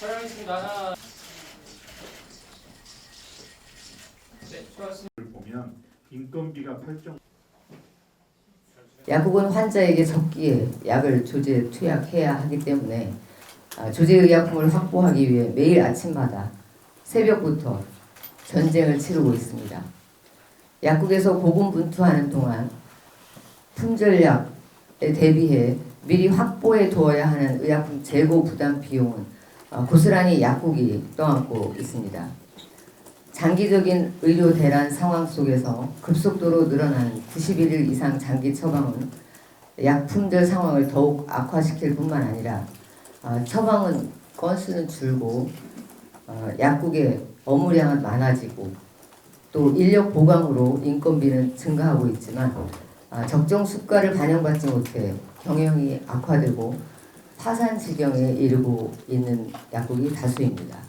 촬영했습니다. 하나. 네, 수고하셨습니다. 보면 인건비가 8점 약국은 환자에게 적기에 약을 조제 투약해야 하기 때문에 아, 조제의약품을 확보하기 위해 매일 아침마다 새벽부터 전쟁을 치르고 있습니다. 약국에서 고군분투하는 동안 품절약에 대비해 미리 확보해 두어야 하는 의약품 재고 부담 비용은 어, 고스란히 약국이 떠안고 있습니다. 장기적인 의료 대란 상황 속에서 급속도로 늘어나는 91일 이상 장기 처방은 약품절 상황을 더욱 악화시킬 뿐만 아니라 어, 처방은 건수는 줄고 어, 약국의 업무량은 많아지고 또 인력 보강으로 인건비는 증가하고 있지만 아, 적정 수가를 반영받지 못해 경영이 악화되고 파산 지경에 이르고 있는 약국이 다수입니다.